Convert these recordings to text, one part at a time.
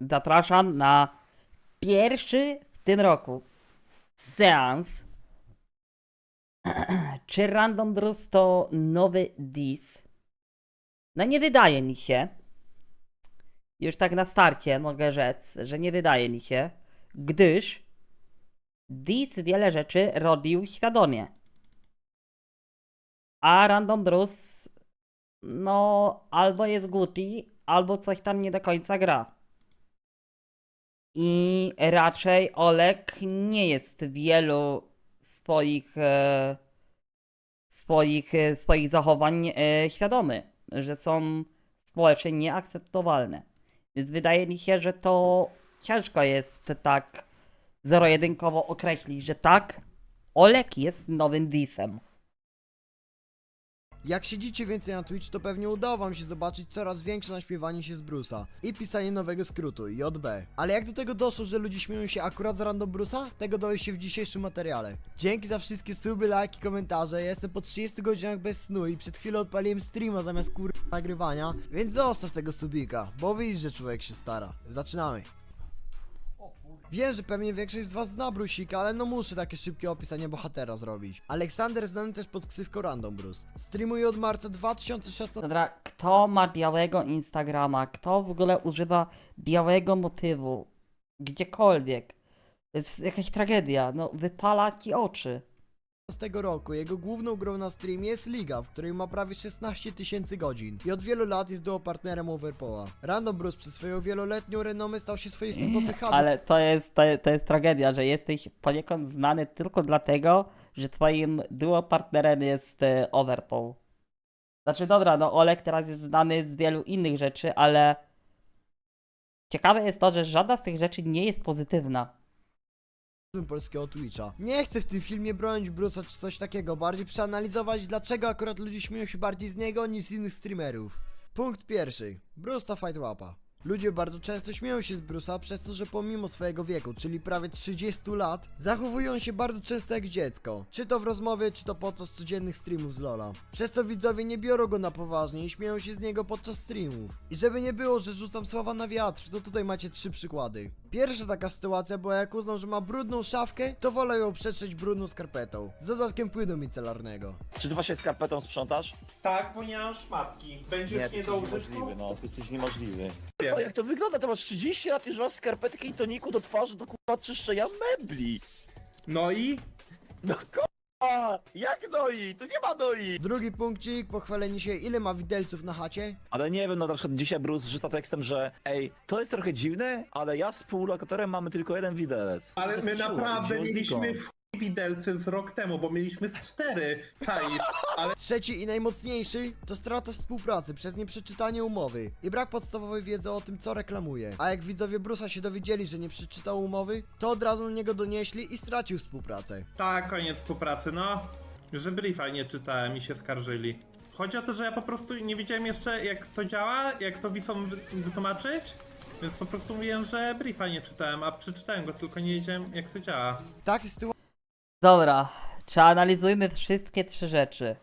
zapraszam na pierwszy w tym roku seans. Czy Random Drus to nowy dis? No nie wydaje mi się. Już tak na starcie mogę rzec, że nie wydaje mi się, gdyż dis wiele rzeczy robił świadomie. A Random Drus no albo jest głupi, albo coś tam nie do końca gra. I raczej Olek nie jest wielu swoich e, swoich, e, swoich zachowań e, świadomy, że są społecznie nieakceptowalne. Więc wydaje mi się, że to ciężko jest tak zero-jedynkowo określić, że tak, Olek jest nowym disem. Jak siedzicie więcej na Twitch, to pewnie udało wam się zobaczyć coraz większe naśpiewanie się z Brusa i pisanie nowego skrótu JB. Ale jak do tego doszło, że ludzie śmieją się akurat z Random Brusa? Tego dowie się w dzisiejszym materiale. Dzięki za wszystkie suby, lajki, komentarze. Ja jestem po 30 godzinach bez snu i przed chwilą odpaliłem streama zamiast kur... nagrywania, więc zostaw tego subika, bo widzisz, że człowiek się stara. Zaczynamy. Wiem, że pewnie większość z was zna Brusika, ale no muszę takie szybkie opisanie bohatera zrobić. Aleksander znany też pod ksywką Random Bruce. Streamuje od marca 2016 Dobra, kto ma białego Instagrama? Kto w ogóle używa białego motywu? Gdziekolwiek. To jest jakaś tragedia. No, wypala ci oczy. Roku. Jego główną grą na streamie jest Liga, w której ma prawie 16 tysięcy godzin i od wielu lat jest duopartnerem Overpoła. Random Bruce przez swoją wieloletnią renomę stał się swoistym popychaczem Ale to jest, to, to jest tragedia, że jesteś poniekąd znany tylko dlatego, że twoim duo partnerem jest e, Overpool. Znaczy, dobra, no Olek teraz jest znany z wielu innych rzeczy, ale ciekawe jest to, że żadna z tych rzeczy nie jest pozytywna. Polskiego Twitcha. Nie chcę w tym filmie bronić Bruce'a czy coś takiego, bardziej przeanalizować dlaczego akurat ludzie śmieją się bardziej z niego niż z innych streamerów. Punkt pierwszy. Bruce to fight łapa. Ludzie bardzo często śmieją się z Bruce'a przez to, że pomimo swojego wieku, czyli prawie 30 lat, zachowują się bardzo często jak dziecko. Czy to w rozmowie, czy to podczas codziennych streamów z Lola. Przez co widzowie nie biorą go na poważnie i śmieją się z niego podczas streamów. I żeby nie było, że rzucam słowa na wiatr, to tutaj macie trzy przykłady. Pierwsza taka sytuacja była jak uznał, że ma brudną szafkę, to wolę ją przetrzeć brudną skarpetą. Z dodatkiem płynu micelarnego. Czy ty właśnie skarpetą sprzątasz? Tak, bo nie mam szmatki. Będziesz ty nie, do użytku? niemożliwy, no, ty jesteś niemożliwy. Wiem. O, jak to wygląda? To masz 30 lat i masz skarpetkę i toniku do twarzy do kurwa czyszczenia mebli. No i? No kurwa! Jak noi? Tu nie ma noi! Drugi punkcik, pochwalenie się ile ma widelców na chacie. Ale nie wiem, no na przykład dzisiaj Bruce rzuca tekstem, że ej, to jest trochę dziwne, ale ja z współlokatorem mamy tylko jeden widelec. Ale To my naprawdę mieliśmy w widelcy z rok temu, bo mieliśmy z cztery. Czaisz? Ale Trzeci i najmocniejszy to strata współpracy przez nieprzeczytanie umowy i brak podstawowej wiedzy o tym, co reklamuje. A jak widzowie Brusa się dowiedzieli, że nie przeczytał umowy, to od razu na niego donieśli i stracił współpracę. tak, koniec współpracy, no. Że briefa nie czytałem i się skarżyli. Chodzi o to, że ja po prostu nie wiedziałem jeszcze jak to działa, jak to wisom wy- wytłumaczyć. Więc po prostu mówiłem, że briefa nie czytałem, a przeczytałem go, tylko nie wiedziałem jak to działa. Takie sytuacje Dobra, przeanalizujmy wszystkie trzy rzeczy.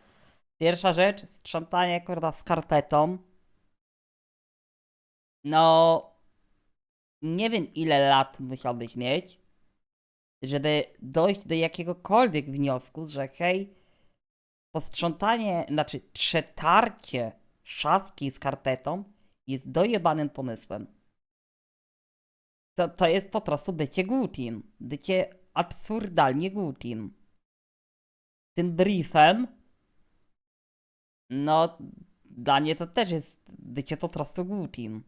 Pierwsza rzecz, sprzątanie kurwa skarpetą. No, nie wiem ile lat musiałbyś mieć, żeby dojść do jakiegokolwiek wniosku, że hej, posprzątanie, znaczy przetarcie szafki skarpetą jest dojebanym pomysłem. To, to jest po prostu bycie głupim. Bycie absurdalnie głupim. Tym briefem, no, dla mnie to też jest bycie po prostu głupim.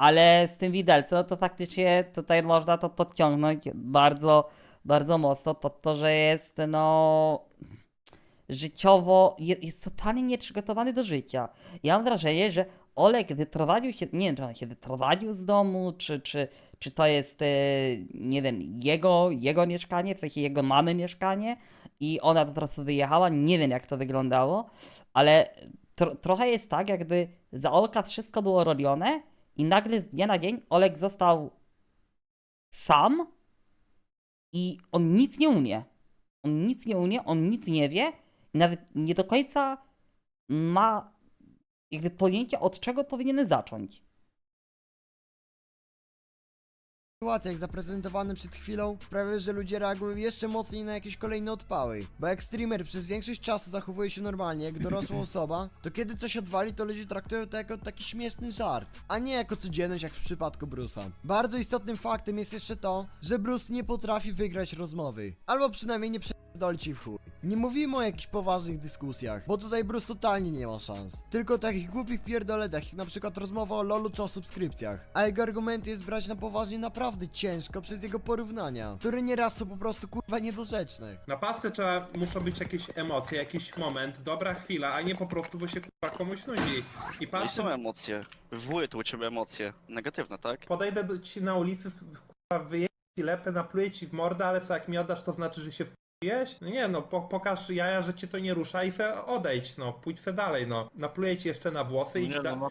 Ale z tym widelcem to faktycznie tutaj można to podciągnąć bardzo, bardzo mocno pod to, że jest no życiowo, je- jest totalnie nieprzygotowany do życia. Ja mam wrażenie, że Olek wyprowadził się, nie wiem, czy on się wyprowadził z domu, czy, czy, czy to jest, e, nie wiem, jego, jego mieszkanie, w sensie jego mamy mieszkanie i ona po prostu wyjechała, nie wiem jak to wyglądało, ale tro, trochę jest tak, jakby za Olka wszystko było robione i nagle z dnia na dzień Olek został sam i on nic nie umie. On nic nie umie, on nic nie wie, nawet nie do końca ma jakby pojęcie, od czego powinien zacząć. sytuacjach zaprezentowanym przed chwilą sprawia, że ludzie reagują jeszcze mocniej na jakieś kolejne odpały. Bo jak streamer przez większość czasu zachowuje się normalnie, jak dorosła osoba, to kiedy coś odwali, to ludzie traktują to jako taki śmieszny żart, a nie jako codzienność jak w przypadku Bruce'a. Bardzo istotnym faktem jest jeszcze to, że Bruce nie potrafi wygrać rozmowy. Albo przynajmniej nie przepierdoli ci w chuj. Nie mówimy o jakichś poważnych dyskusjach, bo tutaj Bruce totalnie nie ma szans. Tylko o takich głupich pierdoletach, jak na przykład rozmowa o lolu czy o subskrypcjach. A jego argumenty jest brać na poważnie naprawdę ciężko przez jego porównania, które nieraz są po prostu kurwa niedorzeczne. Na pasce trzeba, muszą być jakieś emocje, jakiś moment, dobra chwila, a nie po prostu, bo się kurwa komuś nudzi. I No i są emocje. Wywołuje to u ciebie emocje. Negatywne, tak? podejdę do ci na ulicy, kurwa, wyjeść ci lepę, napluję ci w mordę, ale co jak mi oddasz, to znaczy, że się No nie, no po, pokaż jaja, że cię to nie rusza i se odejdź, no, pójdź se dalej, no. Napluję ci jeszcze na włosy i Nie, ci da... no,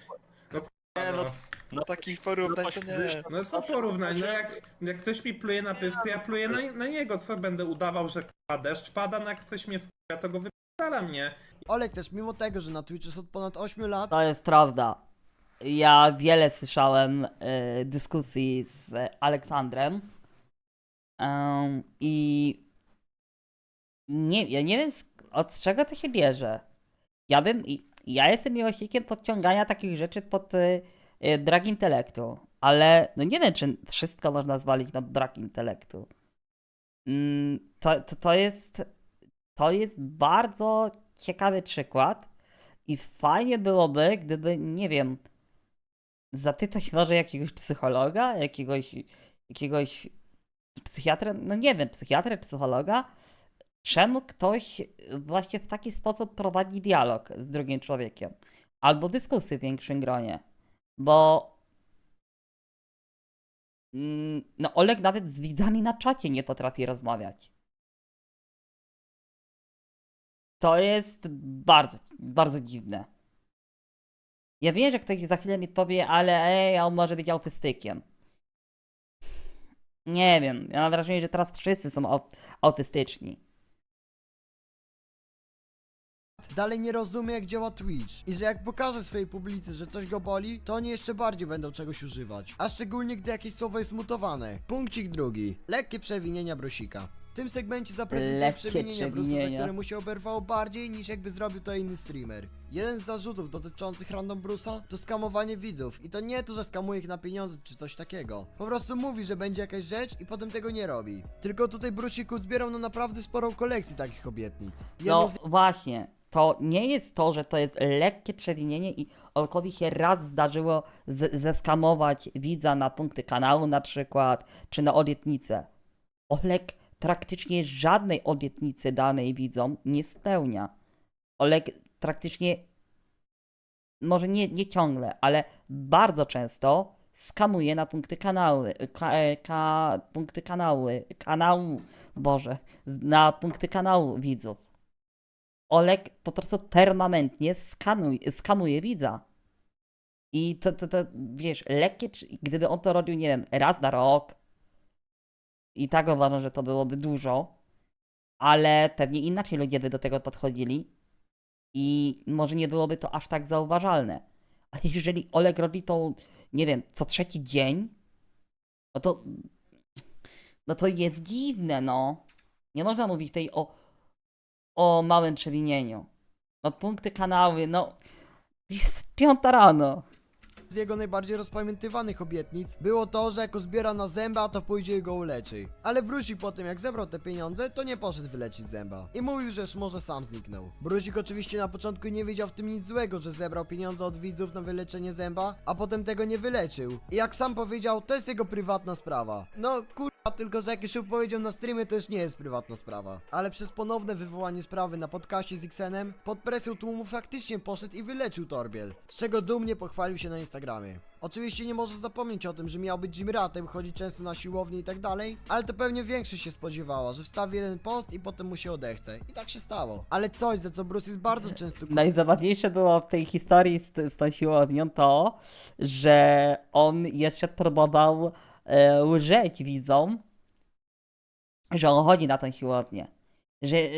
No, Nie, no, no, no takich porównań to nie. no co porównań, no jak, jak ktoś mi pluje na pysk, to ja pluję na, na niego, co będę udawał, że kurwa deszcz pada, no jak ktoś mnie wpija, to go wypala mnie. Olek też mimo tego, że na Twitchu jest od ponad 8 lat, To jest prawda. Ja wiele słyszałem y, dyskusji z Aleksandrem Em, i nie, ja nie wiem od czego to się bierze. Ja bym, ja jestem miłośnikiem podciągania takich rzeczy pod y, y, brak intelektu, ale no nie wiem, czy wszystko można zwalić na brak intelektu. Mm, to, to, to jest to jest bardzo ciekawy przykład i fajnie byłoby, gdyby, nie wiem, zapytać może jakiegoś psychologa, jakiegoś, jakiegoś psychiatra, no nie wiem, psychiatra, psychologa, czemu ktoś właśnie w taki sposób prowadzi dialog z drugim człowiekiem, albo dyskusję w większym gronie, bo mm, no Oleg nawet z widzami na czacie nie potrafi rozmawiać. To jest bardzo, bardzo dziwne. Ja wiem, że ktoś za chwilę mi powie, ale ej, on może być autystykiem. Nie wiem, ja mam wrażenie, że teraz wszyscy są au- autystyczni. Dalej nie rozumie jak działa Twitch i że jak pokaże swojej publicy, że coś go boli, to oni jeszcze bardziej będą czegoś używać. A szczególnie gdy jakieś słowo jest mutowane. Punkcik drugi. Lekkie przewinienia Brosika. W tym segmencie zaprezentuję Lekkie przewinienia Brusa, za przewinienia. które mu się oberwało bardziej niż jakby zrobił to inny streamer. Jeden z zarzutów dotyczących Random Brusa to skamowanie widzów i to nie to, że skamuje ich na pieniądze czy coś takiego. Po prostu mówi, że będzie jakaś rzecz i potem tego nie robi. Tylko tutaj Brusiku zbierał na naprawdę sporą kolekcję takich obietnic. Jedną No z właśnie, to nie jest to, że to jest lekkie przewinienie i Olkowi się raz zdarzyło z- zeskamować widza na punkty kanału na przykład, czy na obietnicę. Olek praktycznie żadnej obietnicy danej widzom nie spełnia. Olek praktycznie, może nie, nie ciągle, ale bardzo często skamuje na punkty kanały, ka, ka, punkty kanały, kanału, Boże, na punkty kanału widzów. Olek po prostu permanentnie skanuj, skamuje widza. I to, to, to, wiesz, lekkie, gdyby on to robił, nie wiem, raz na rok, i tak uważam, że to byłoby dużo, ale pewnie inaczej ludzie by do tego podchodzili i może nie byłoby to aż tak zauważalne. Ale jeżeli Olek robi to, nie wiem, co trzeci dzień, no to, no to jest dziwne, no. Nie można mówić tutaj o, o małym przewinieniu. No punkty kanały, no jest piąta rano. z jego najbardziej rozpamiętywanych obietnic było to, że jako zbiera na zęba, to pójdzie i go uleczy. Ale Brusik po tym jak zebrał te pieniądze, to nie poszedł wyleczyć zęba. I mówił, że może sam zniknął. Brusik oczywiście na początku nie wiedział w tym nic złego, że zebrał pieniądze od widzów na wyleczenie zęba, a potem tego nie wyleczył. I jak sam powiedział, to jest jego prywatna sprawa. No kurwa, tylko że jak już powiedział na streamie, to już nie jest prywatna sprawa. Ale przez ponowne wywołanie sprawy na podcaście z Xenem, pod presją tłumu faktycznie poszedł i wyleczył Torbiel, z czego dumnie pochwalił się na Instagramie. Oczywiście nie może zapomnieć o tym, że miał być gymratem, chodzi często na siłownię i tak dalej, ale to pewnie większość się spodziewała, że wstawi jeden post i potem mu się odechce. I tak się stało. Ale coś, za co Bruce jest bardzo często Najzabawniejsze było w tej historii z, z tą siłownią to, że on jeszcze próbował e, łżeć widzom, że on chodzi na tę siłownię. Że e,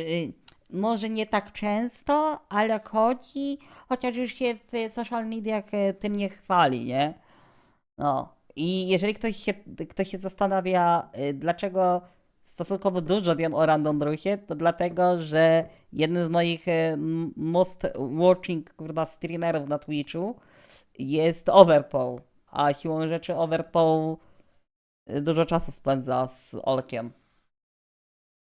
może nie tak często, ale chodzi, chociaż już się w social mediach e, tym nie chwali, nie? No. I jeżeli ktoś się, ktoś się zastanawia, dlaczego stosunkowo dużo wiem o Random Brusie, to dlatego, że jeden z moich most watching kurwa streamerów na Twitchu jest Overpool, a siłą rzeczy Overpool dużo czasu spędza z Olkiem.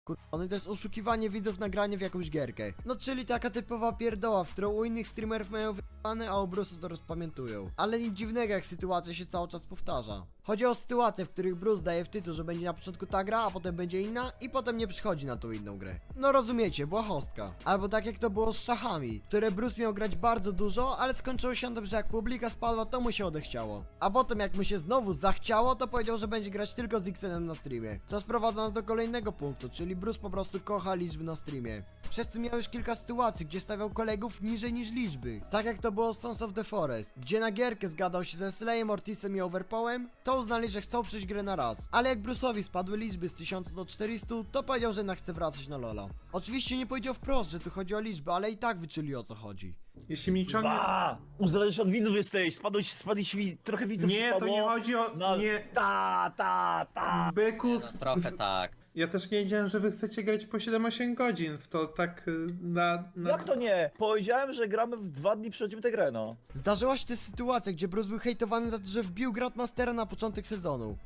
Kurwa, to jest oszukiwanie widzów nagranie w jakąś gierkę. No czyli taka typowa pierdoła, w którą u innych streamerów mają wypane, a u Bruce'a to rozpamiętują. Ale nic dziwnego jak sytuacja się cały czas powtarza. Chodzi o sytuacje, w których Bruce daje w tytuł, że będzie na początku ta gra, a potem będzie inna i potem nie przychodzi na tą inną grę. No rozumiecie, błahostka. Albo tak jak to było z szachami, które Bruce miał grać bardzo dużo, ale skończyło się że jak publika spadła, to mu się odechciało. A potem jak mu się znowu zachciało, to powiedział, że będzie grać tylko z Xenem na streamie. Co sprowadza nas do kolejnego punktu, czyli Bruce po prostu kocha liczby na streamie. Przez to miał już kilka sytuacji, gdzie stawiał kolegów niżej niż liczby. Tak jak to było z Sons of the Forest, gdzie na gierkę zgadał się ze Slayem, Ortisem i Overpołem, to uznali, że chcą przejść grę na raz. Ale jak Bruce'owi spadły liczby z 1000 do 400, to powiedział, że jednak chce wracać na Lola. Oczywiście nie powiedział wprost, że tu chodzi o liczby, ale i tak wyczuli o co chodzi. Jeśli mi ciągnie... A, uzależniony od widzów jesteś, spadłeś, spadłeś wi- trochę widzów Nie, to nie chodzi o... No, Nie, ta, ta, ta. bykus... Trochę tak. Ja też nie wiedziałem, że wy chcecie grać po 7-8 godzin w to tak y, na... na... Jak to nie? Powiedziałem, że gramy w dwa dni przechodzimy tę grę, no. Zdarzyła się też sytuacja, gdzie Bruce był hejtowany za to, że wbił Grandmastera na początek sezonu.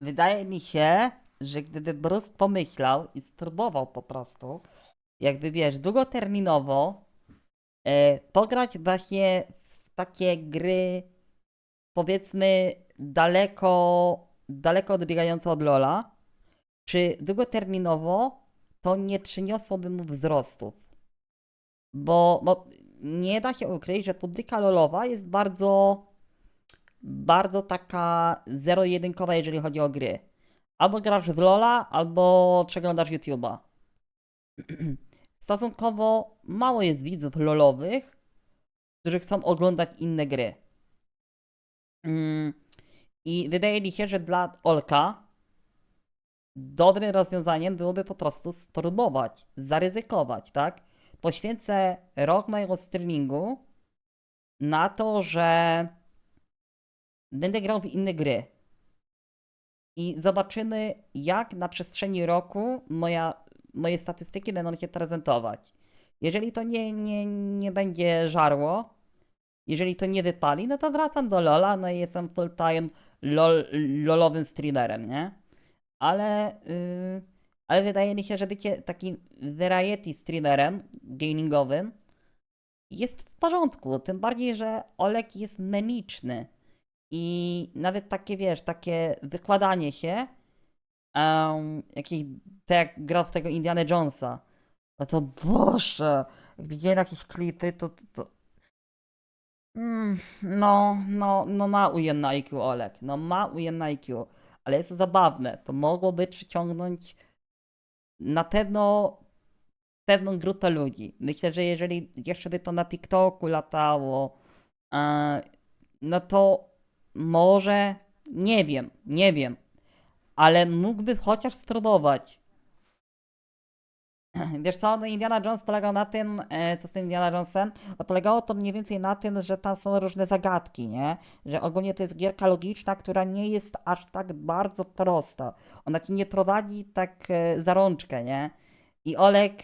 Wydaje mi się, że gdyby Bruce pomyślał i spróbował po prostu, jakby wiesz, długoterminowo e, pograć właśnie w takie gry, powiedzmy, daleko, daleko odbiegające od Lola, czy długoterminowo to nie przyniosłoby mu wzrostów. Bo, nie da się ukryć, że publika lolowa jest bardzo bardzo taka zero-jedynkowa, jeżeli chodzi o gry. Albo grasz w Lola, albo przeglądasz YouTube'a. Stosunkowo mało jest widzów lolowych, którzy chcą oglądać inne gry. Mm, I wydaje mi się, że dla Olka dobrym rozwiązaniem byłoby po prostu spróbować, zaryzykować, tak? Poświęcę rok mojego streamingu na to, że będę grał w inne gry. I zobaczymy, jak na przestrzeni roku moja, moje statystyki będą się prezentować. Jeżeli to nie, nie, nie będzie żarło, jeżeli to nie wypali, no to wracam do LoLa, no i jestem full-time lol, lolowym streamerem, nie? Ale, yy, ale wydaje mi się, że bycie takim variety streamerem gamingowym jest w porządku. Tym bardziej, że Olek jest memiczny. I nawet takie, wiesz, takie wykładanie się, um, jakieś, tak jak grał w tego Indiana Jonesa, no to boże, widziałem jakieś klipy, to, to, to... Mm, no, no, no ma ujemne IQ Olek, no ma ujemne IQ, ale jest zabawne, to mogłoby przyciągnąć na pewno pewną grupę ludzi. Myślę, że jeżeli jeszcze by to na TikToku latało, e, no to może, nie wiem, nie wiem, ale mógłby chociaż spróbować. Wiesz co, no Indiana Jones polegał na tym, e, co z tym Indiana Jonesem, no polegało to mniej więcej na tym, że tam są różne zagadki, nie? Że ogólnie to jest gierka logiczna, która nie jest aż tak bardzo prosta. Ona ci nie prowadzi tak e, za rączkę, nie? I Olek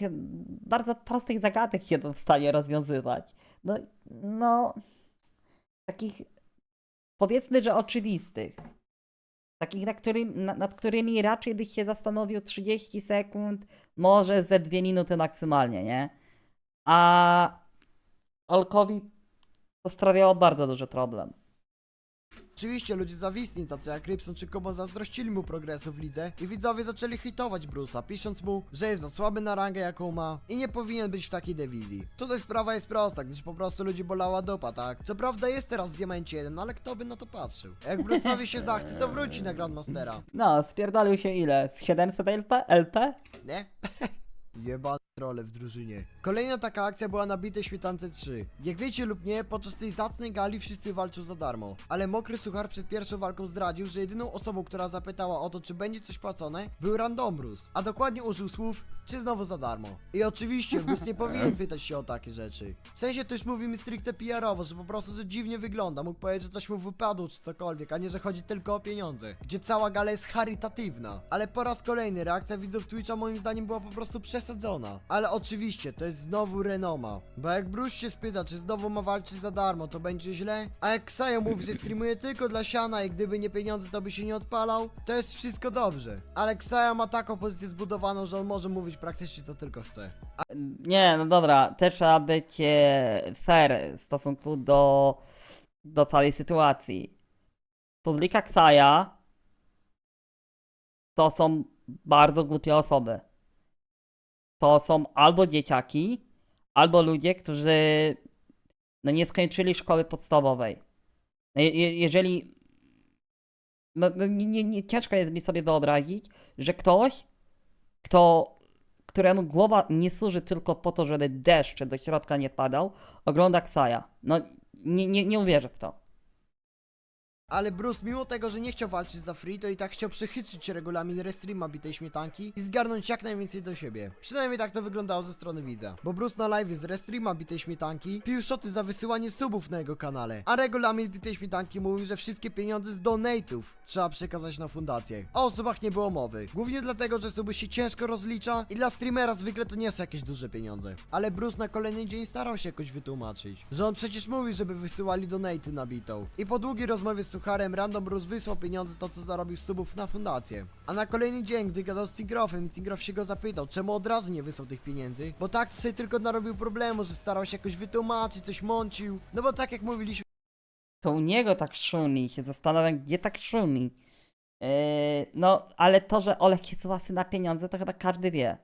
bardzo prostych zagadek się w stanie rozwiązywać. No, no, takich powiedzmy, że oczywistych. Takich, nad, którym, na- nad którymi raczej byś się zastanowił 30 sekund, może ze 2 minuty maksymalnie, nie? A Olkowi to sprawiało bardzo duży problem. Oczywiście ludzie zawisni, tacy jak Rybson czy Kobo zazdrościli mu progresu w lidze i widzowie zaczęli hejtować Bruce'a, pisząc mu, że jest za słaby na rangę jaką ma i nie powinien być w takiej dywizji. Tutaj sprawa jest prosta, gdyż po prostu ludzi bolała dupa, tak? Co prawda jest teraz w Diamencie 1, ale kto by na to patrzył? Jak Bruce'owi się zachce, to wróci na Grandmastera, No, spierdolił się ile? Z 700 LP? LP? nie? Jeba rolę w drużynie. Kolejna taka akcja była na bitej śmietance 3. Jak wiecie lub nie, podczas tej zacnej gali wszyscy walczą za darmo. Ale mokry suchar przed pierwszą walką zdradził, że jedyną osobą, która zapytała o to, czy będzie coś płacone, był Randombrus. A dokładnie użył słów, czy znowu za darmo. I oczywiście, Brus nie powinien pytać się o takie rzeczy. W sensie to już mówimy stricte PR-owo, że po prostu to dziwnie wygląda. Mógł powiedzieć, że coś mu wypadło, czy cokolwiek, a nie, że chodzi tylko o pieniądze. Gdzie cała gala jest charytatywna. Ale po raz kolejny reakcja widzów Twitcha moim zdaniem była po prostu przesadzona. Ale oczywiście, to jest znowu renoma. Bo jak Bruce się spyta, czy znowu ma walczyć za darmo, to będzie źle. A jak Ksajo mówi, że streamuje tylko dla siana i gdyby nie pieniądze, to by się nie odpalał, to jest wszystko dobrze. Ale Ksajo ma taką pozycję zbudowaną, że on może mówić praktycznie co tylko chce. Nie, no dobra, też trzeba być e, fair w stosunku do, do całej sytuacji. Publika Ksaja to są bardzo głupie osoby. To są albo dzieciaki, albo ludzie, którzy no, nie skończyli szkoły podstawowej. No, je, je- jeżeli. No, no nie, nie, ciężko jest mi sobie wyobrazić, że ktoś, kto któremu głowa nie służy tylko po to, żeby deszcz do środka nie padał, ogląda Ksaja. No, nie, nie, nie uwierzę w to. Ale Bruce, mimo tego, że nie chciał walczyć za free, to i tak chciał przechytrzyć regulamin restreama bitej śmietanki i zgarnąć jak najwięcej do siebie. Przynajmniej tak to wyglądało ze strony widza. Bo Bruce na live z restreama bitej śmietanki pił szoty za wysyłanie subów na jego kanale. A regulamin bitej śmietanki mówił, że wszystkie pieniądze z donate'ów trzeba przekazać na fundację. O osobach nie było mowy. Głównie dlatego, że suby się ciężko rozlicza i dla streamera zwykle to nie są jakieś duże pieniądze. Ale Bruce na kolejny dzień starał się jakoś wytłumaczyć, że on przecież mówi, żeby wysyłali donaty na bitą. I po długiej rozmowie z Sucharem Random Bruce wysłał pieniądze to co zarobił z subów na fundację. A na kolejny dzień, gdy gadał z Cingrofem, Cingrof się go zapytał, czemu od razu nie wysłał tych pieniędzy, bo tak sobie tylko narobił problemu, że starał się jakoś wytłumaczyć, coś mącił. No bo tak jak mówiliśmy To u niego tak szumi, się zastanawiam, gdzie tak szumi. Yy, no, ale to, że Olek jest łasy na pieniądze, to chyba każdy wie.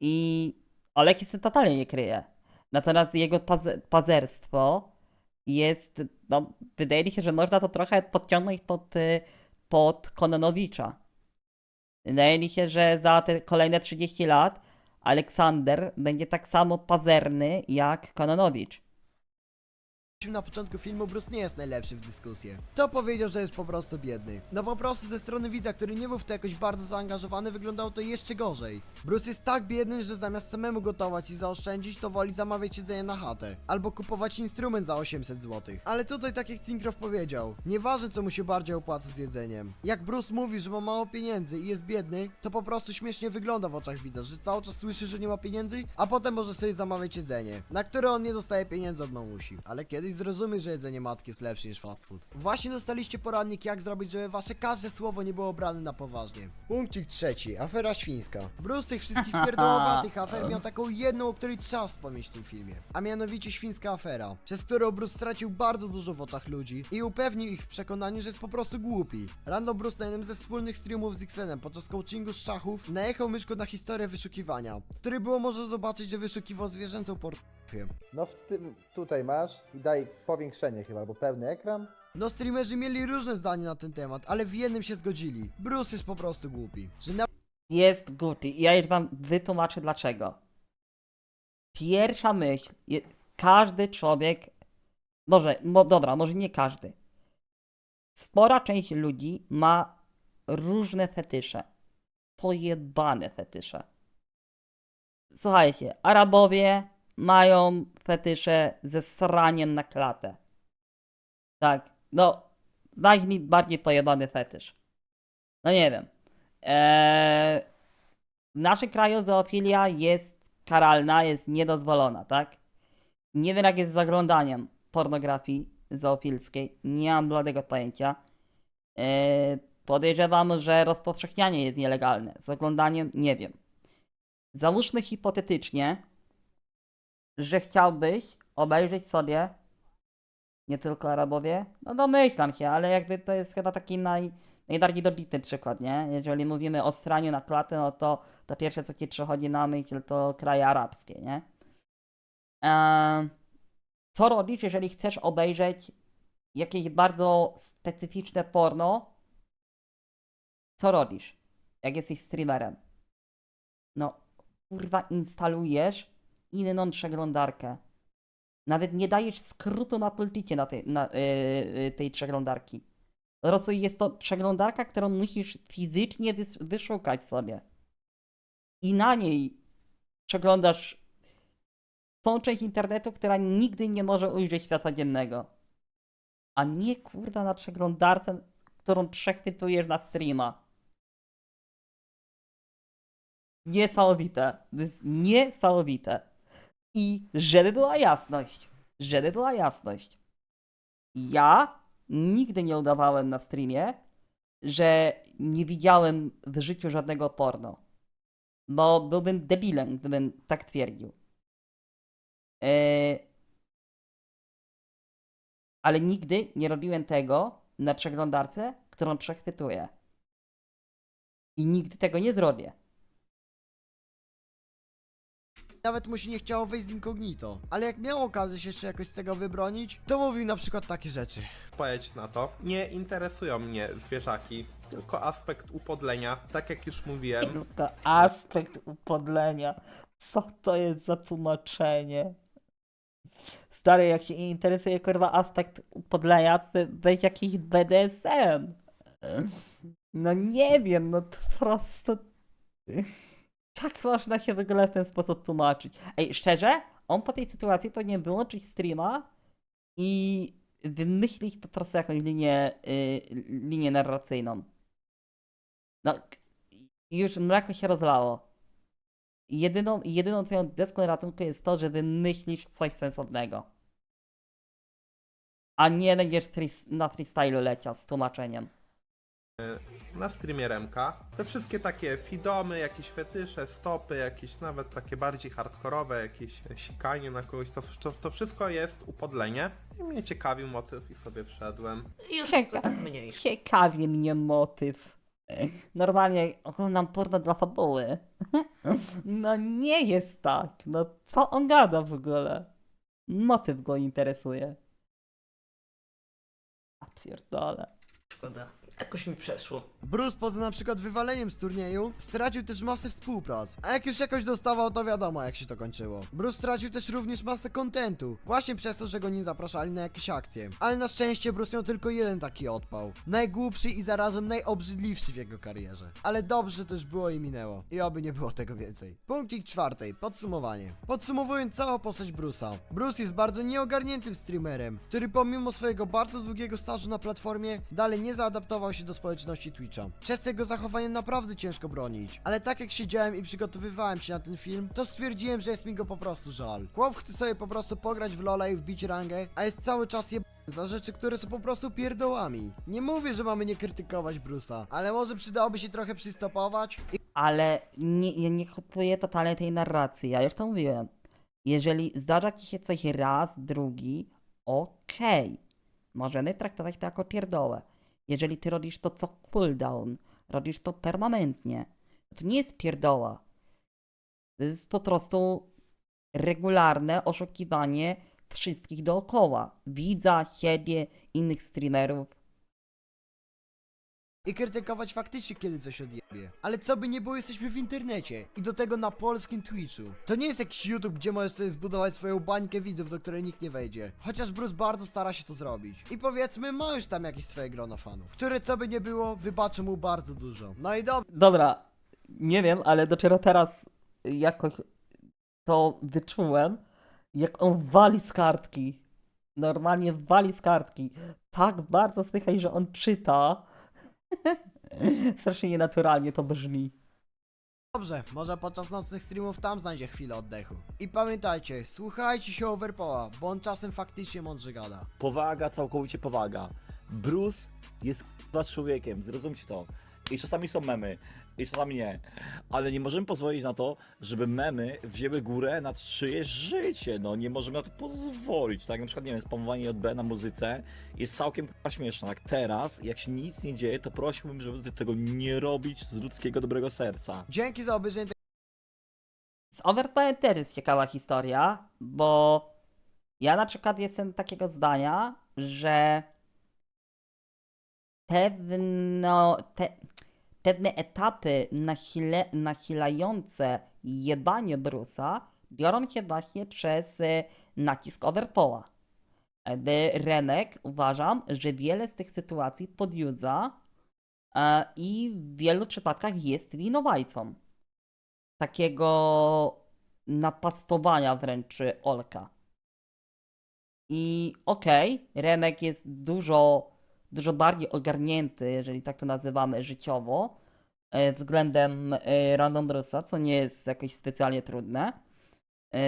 I Olek jest totalnie nie kryje. Natomiast jego paz- pazerstwo jest, no, wydaje mi się, że można to trochę podciągnąć pod, y, pod Kononowicza. Wydaje mi się, że za te kolejne 30 lat Aleksander będzie tak samo pazerny jak Kononowicz. Na początku filmu, Bruce nie jest najlepszy w dyskusję. To powiedział, że jest po prostu biedny. No po prostu ze strony widza, który nie był w to jakoś bardzo zaangażowany, wyglądało to jeszcze gorzej. Bruce jest tak biedny, że zamiast samemu gotować i zaoszczędzić, to woli zamawiać jedzenie na chatę. Albo kupować instrument za 800 zł. Ale tutaj tak jak Cinkrow powiedział, nieważne co mu się bardziej opłaca z jedzeniem. Jak Bruce mówi, że ma mało pieniędzy i jest biedny, to po prostu śmiesznie wygląda w oczach widza, że cały czas słyszy, że nie ma pieniędzy, a potem może sobie zamawiać jedzenie, na które on nie dostaje pieniędzy od mamusi. Ale kiedyś zrozumie, że jedzenie matki jest lepsze niż fast food. Właśnie dostaliście poradnik, jak zrobić, żeby wasze każde słowo nie było brane na poważnie. Punkcik trzeci, afera świńska. Bruce tych wszystkich pierdołowatych afer miał taką jedną, o której trzeba wspomnieć w tym filmie. A mianowicie świńska afera, przez którą Bruce stracił bardzo dużo w oczach ludzi i upewnił ich w przekonaniu, że jest po prostu głupi. Random Bruce na jednym ze wspólnych streamów z Xenem podczas coachingu z szachów najechał myszką na historię wyszukiwania, który było można zobaczyć, że wyszukiwał zwierzęcą pornografię. No w tym tutaj masz i daj powiększenie chyba, albo pełny ekran. No streamerzy mieli różne zdania na ten temat, ale w jednym się zgodzili. Bruce jest po prostu głupi. Że na jest głupi. I ja już wam wytłumaczę dlaczego. Pierwsza myśl, je, każdy człowiek, może, mo, dobra, może nie każdy. Spora część ludzi ma różne fetysze. Pojebane fetysze. Słuchajcie, Arabowie mają fetysze ze sraniem na klatę. Tak, no, znajdź mi bardziej pojebany fetysz. No nie wiem. Eee, w naszym kraju zoofilia jest karalna, jest niedozwolona, tak? Nie wiem jak jest z zaglądaniem pornografii zoofilskiej, nie mam bladego pojęcia. Eee, podejrzewam, że rozpowszechnianie jest nielegalne, z oglądaniem nie wiem. Załóżmy hipotetycznie, że chciałbyś obejrzeć sobie nie tylko Arabowie, no domyślam się, ale jakby to jest chyba taki naj, najbardziej dobitny przykład, nie? Jeżeli mówimy o straniu na klatę, no to to pierwsze co ci przychodzi na myśl to kraje arabskie, nie? Eee, co robisz, jeżeli chcesz obejrzeć jakieś bardzo specyficzne porno? Co robisz, jak jesteś streamerem? No, kurwa instalujesz inną przeglądarkę. Nawet nie dajesz skrótu na toolticie na, tej na yy, tej przeglądarki. Po prostu jest to przeglądarka, którą musisz fizycznie wys wyszukać sobie. I na niej przeglądasz tą część internetu, która nigdy nie może ujrzeć światła dziennego. A nie kurda na przeglądarce, którą przechwytujesz na streama. Niesamowite. To jest niesamowite. I żeby była jasność, żeby była jasność, ja nigdy nie udawałem na streamie, że nie widziałem w życiu żadnego porno. Bo byłbym debilem, gdybym tak twierdził. Eee, ale nigdy nie robiłem tego na przeglądarce, którą przechwytuję. I nigdy tego nie zrobię. Nawet mu się nie chciało wejść z incognito. Ale jak miał okazję się jeszcze jakoś z tego wybronić, to mówił na przykład takie rzeczy. odpowiedź na to. Nie interesują mnie zwierzaki, tylko aspekt upodlenia. Tak jak już mówiłem, Tylko aspekt upodlenia. Co to jest za tłumaczenie? Stary, jak się nie interesuje kurwa aspekt upodlenia, to weź jakiś BDSM. No nie wiem, no to po prostu... Jak można się w ogóle w ten sposób tłumaczyć? Ej, szczerze? On po tej sytuacji powinien wyłączyć streama i wymyślić po prostu jakąś linię, y, linię narracyjną. No, już mleko się rozlało. Jedyną, jedyną twoją deską ratunku jest to, że wymyślisz coś sensownego. A nie będziesz na freestylu leciał z tłumaczeniem. Na streamie Remka, te wszystkie takie fidomy, jakieś fetysze, stopy, jakieś nawet takie bardziej hardkorowe, jakieś sikanie na kogoś, to, to, to wszystko jest upodlenie. I mnie ciekawił motyw i sobie wszedłem. Już Cieka- tak mniej. Ciekawie mnie motyw. Normalnie oglądam porno dla fabuły. No nie jest tak. No co on gada w ogóle? Motyw go interesuje. A pierdolę. Szkoda. Jakoś mi przeszło. Bruce poza na przykład wywaleniem z turnieju stracił też masę współprac, a jak już jakoś dostawał to wiadomo jak się to kończyło. Bruce stracił też również masę kontentu, właśnie przez to, że go nie zapraszali na jakieś akcje. Ale na szczęście Bruce miał tylko jeden taki odpał. Najgłupszy i zarazem najobrzydliwszy w jego karierze. Ale dobrze już było i minęło. I oby nie było tego więcej. Punktik czwartej, podsumowanie. Podsumowując całą postać Bruce'a. Bruce jest bardzo nieogarniętym streamerem, który pomimo swojego bardzo długiego stażu na platformie dalej nie zaadaptował się do społeczności Twitcha. Przez tego zachowanie naprawdę ciężko bronić, ale tak jak siedziałem i przygotowywałem się na ten film, to stwierdziłem, że jest mi go po prostu żal. Chłop chce sobie po prostu pograć w LoL'a i wbić rangę, a jest cały czas je za rzeczy, które są po prostu pierdołami. Nie mówię, że mamy nie krytykować Bruce'a, ale może przydałoby się trochę przystopować i Ale nie, ja nie kupuję totalnie tej narracji. Ja już to mówiłem. Jeżeli zdarza ci się coś raz, drugi, okej. Możemy traktować to jako pierdołę. Jeżeli ty robisz to co cooldown, robisz to permanentnie, to nie jest pierdoła. To jest po prostu regularne oszukiwanie wszystkich dookoła. Widza, siebie, innych streamerów. I krytykować faktycznie, kiedy coś odjebie. Ale co by nie było, jesteśmy w internecie i do tego na polskim Twitchu. To nie jest jakiś YouTube, gdzie możesz sobie zbudować swoją bańkę widzów, do której nikt nie wejdzie. Chociaż Bruce bardzo stara się to zrobić. I powiedzmy, ma już tam jakieś swoje grono fanów, które co by nie było, wybaczę mu bardzo dużo. No i dobrze. Dobra, nie wiem, ale dopiero teraz jakoś to wyczułem, jak on wali z kartki. Normalnie wali z kartki. Tak bardzo słychać, że on czyta. Strasznie nienaturalnie to brzmi. Dobrze, może podczas nocnych streamów tam znajdzie chwilę oddechu. I pamiętajcie, słuchajcie się Overpoła, bo on czasem faktycznie mądrze gada. Powaga, całkowicie powaga. Bruce jest k***a człowiekiem, zrozumcie to. I czasami są memy, i czasami nie. Ale nie możemy pozwolić na to, żeby memy wzięły górę nad czyjeś życie. No nie możemy na to pozwolić. Tak na przykład, nie wiem, spamowanie JB na muzyce jest całkiem śmieszne. Tak teraz, jak się nic nie dzieje, to prosiłbym, żeby tego nie robić z ludzkiego dobrego serca. Dzięki za obejrzenie Z Overtime też jest ciekawa historia, bo ja na przykład jestem takiego zdania, że pewno, te, pewne etapy nachylające jebanie Bruce'a biorą się właśnie przez e, nacisk Overpoła. Renek uważam, że wiele z tych sytuacji podjudza e, i w wielu przypadkach jest winowajcą takiego napastowania wręcz Olka. I okej, Renek jest dużo, dużo bardziej ogarnięty, jeżeli tak to nazywamy, życiowo, e, względem e, Random Bruce'a, co nie jest jakoś specjalnie trudne. E,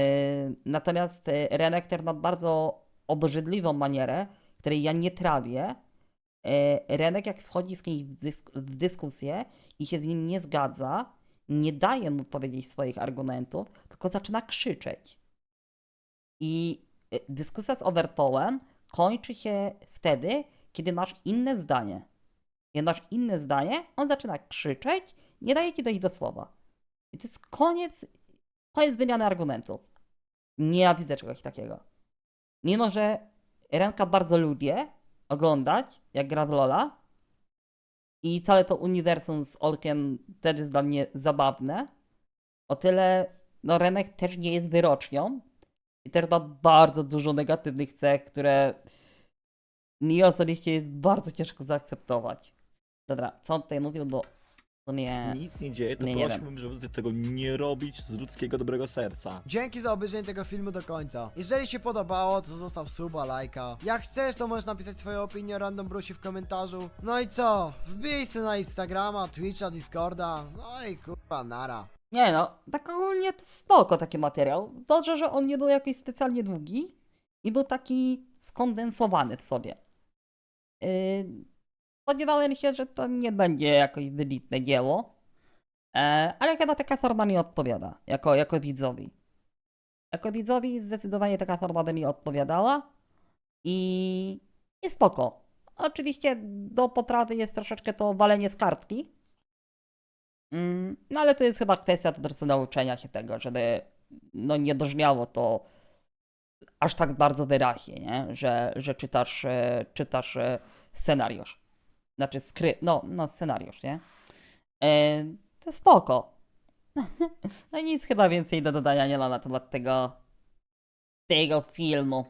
Natomiast Renek też ma bardzo obrzydliwą manierę, której ja nie trawię. Renek jak wchodzi z kimś w, dysk w dyskusję i się z nim nie zgadza, nie daje mu powiedzieć swoich argumentów, tylko zaczyna krzyczeć. I dyskusja z Overpołem kończy się wtedy, kiedy masz inne zdanie. Kiedy masz inne zdanie, on zaczyna krzyczeć, nie daje ci dojść do słowa. I to jest koniec, koniec wymiany argumentów. Nienawidzę czegoś takiego. Mimo, że Remka bardzo lubię oglądać, jak gra w Lola, i całe to uniwersum z Olkiem też jest dla mnie zabawne. O tyle, no Remek też nie jest wyrocznią. I też ma bardzo dużo negatywnych cech, które mi osobiście jest bardzo ciężko zaakceptować. Dobra, co on tutaj mówił, bo to nie... Nic nie dzieje, to Nie, nie prosiłbym, żeby tego nie robić z ludzkiego dobrego serca. Dzięki za obejrzenie tego filmu do końca. Jeżeli się podobało, to zostaw suba, lajka. Jak chcesz, to możesz napisać swoją opinię o Random Brucie w komentarzu. No i co? Wbij se na Instagrama, Twitcha, Discorda. No i kurwa, nara. Nie no, tak ogólnie to spoko taki materiał. Dobrze, że on nie był jakiś specjalnie długi i był taki skondensowany w sobie. Yy, spodziewałem się, że to nie będzie jakoś wybitne dzieło, e, ale chyba taka forma mi odpowiada, jako, jako widzowi. Jako widzowi zdecydowanie taka forma by mi odpowiadała i, i spoko. Oczywiście do potrawy jest troszeczkę to walenie z kartki, Mm, No ale to jest chyba kwestia po prostu nauczenia się tego, żeby no nie brzmiało to aż tak bardzo wyraźnie, nie? Że, że czytasz, e, czytasz e, scenariusz. Znaczy skrypt, no, no scenariusz, nie? E, to spoko. No i nic chyba więcej do dodania nie ma na temat tego tego filmu.